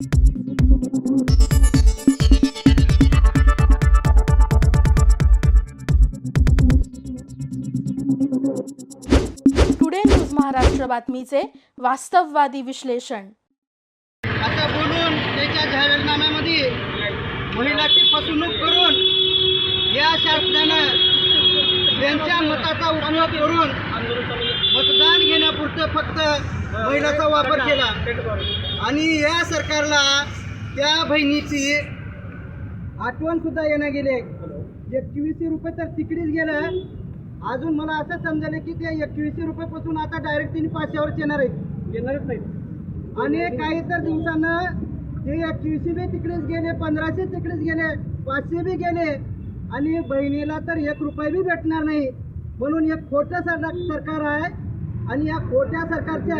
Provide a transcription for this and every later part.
Today news Maharashtra बातमीचे वास्तववादी विश्लेषण आता बोलून त्याच्या जाहीरनाम्यामध्ये महिलाची फसवणूक करून या शासनानं त्यांच्या मताचा उपयोग करून मतदान घेण्यापुरतं फक्त महिलाचा वापर केला. आणि या सरकारला त्या बहिणीची आठवण सुद्धा येणं गेले. एकवीसशे रुपये तर तिकडेच गेलं. अजून मला असं समजलं की त्या एकवीसशे रुपयापासून आता डायरेक्ट तिने पाचशेवरच येणार आहेत. येणारच नाही आणि काही तर दिवसानं ते एकवीसशे बी तिकडेच गेले पंधराशे तिकडेच गेले पाचशे बी गेले. आणि बहिणीला तर एक रुपये बी भेटणार नाही. म्हणून एक खोटं सर सरकार आहे. आणि या खोट्या सरकारच्या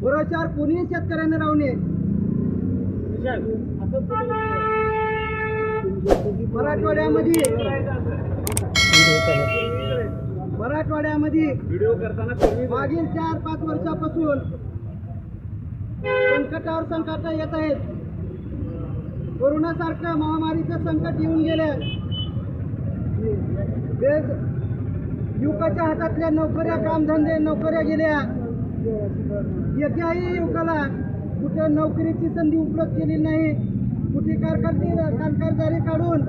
भरोश्यावर कोणीही शेतकऱ्यांना राहू नये. मराठवाड्यामध्ये मराठवाड्यामध्ये मागील चार पाच वर्षापासून संकटावर संकट येत आहेत. कोरोनासारखं महामारीचं संकट येऊन गेले युवकाच्या हातातल्या नोकऱ्या कामधंदे नोकऱ्या गेल्या. एकाही युवकाला कुठे नोकरीची संधी उपलब्ध केली नाही. कुठे कारखानदारी कारखानदारी काढून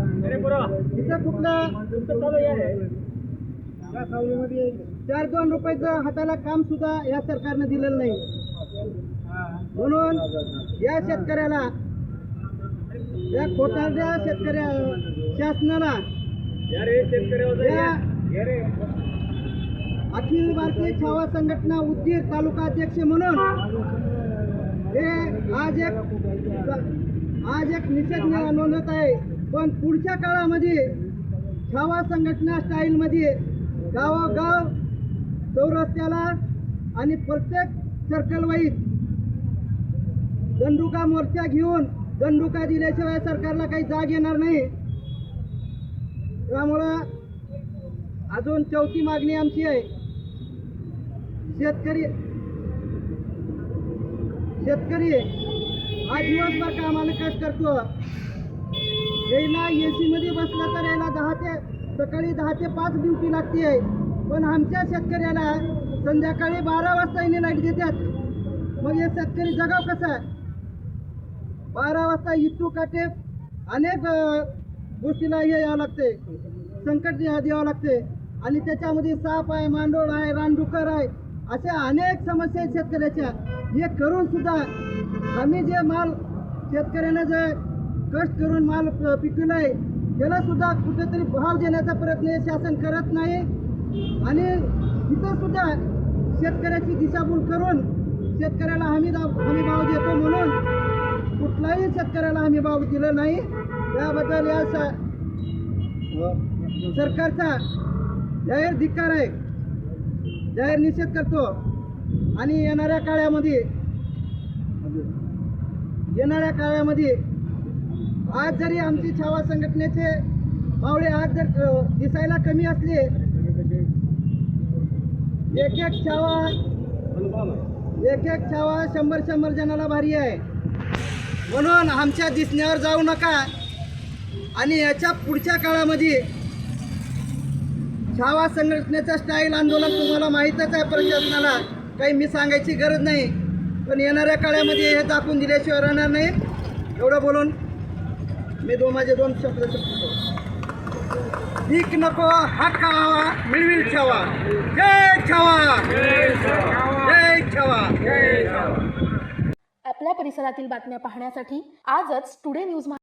इथं कुठला चार दोन रुपयाचं हाताला काम सुद्धा या सरकारनं दिलेलं नाही. म्हणून या शेतकऱ्याला या खोटारड्या शेतकऱ्या शासनाला या अखिल भारतीय छावा संघटना उदगीर तालुका अध्यक्ष म्हणून हे आज एक आज एक निषेध न- नोंदवत आहे. पण पुढच्या काळामध्ये छावा संघटना स्टाईलमध्ये गावोगाव चौरस्त्याला आणि प्रत्येक सर्कलवाईज दंडुका मोर्चा घेऊन दंडुका दिल्याशिवाय सरकारला काही जाग येणार नाही. त्यामुळं अजून चौथी मागणी आमची आहे. शेतकरी शेतकरी हा दिवसभर कामाला कष्ट करतो. यायला ए मध्ये बसला तर यायला दहा ते सकाळी दहा ते पाच ड्युटी लागते. आहे पण आमच्या शेतकऱ्याला संध्याकाळी बारा वाजता येणे लाइट देतात. मग हे शेतकरी जगाव कसा आहे? बारा वाजता इतू काटे अनेक गोष्टीला हे यावं लागते. संकट द्यावं लागते. आणि त्याच्यामध्ये साप आहे मांडोळ आहे रानडुकर आहे. अशा अनेक समस्या आहेत शेतकऱ्याच्या. हे करून सुद्धा आम्ही जे माल शेतकऱ्यानं जे कष्ट करून माल पिकवला आहे त्याला सुद्धा कुठेतरी भाव देण्याचा प्रयत्न हे शासन करत नाही. आणि इथं सुद्धा शेतकऱ्याची दिशाभूल करून शेतकऱ्याला हमी दाव हमी भाव देतो म्हणून कुठलाही शेतकऱ्याला हमी भाव दिला नाही. त्याबद्दल या सरकारचा जाहीर धिक्कार आहे. जाहीर निषेध करतो. आणि येणाऱ्या काळामध्ये येणाऱ्या काळामध्ये आज जरी आमची छावा संघटनेचे मावळे आज जर दिसायला कमी असले एक एक छावा एक एक छावा शंभर शंभर जणाला भारी आहे. म्हणून आमच्या दिसण्यावर जाऊ नका. आणि याच्या पुढच्या काळामध्ये छावा संघटनेचं स्टाईल आंदोलन तुम्हाला माहीतच आहे प्रशासनाला. काही मी सांगायची गरज नाही. पण येणाऱ्या काळामध्ये हे दाखवून दिल्याशिवाय राहणार नाही. एवढं बोलून मी दो माझे दोन शब्द पीक नको हा खावा मिळविल छावा जय छावा जय छावा आपल्या परिसरातील बातम्या पाहण्यासाठी आजच टुडे न्यूज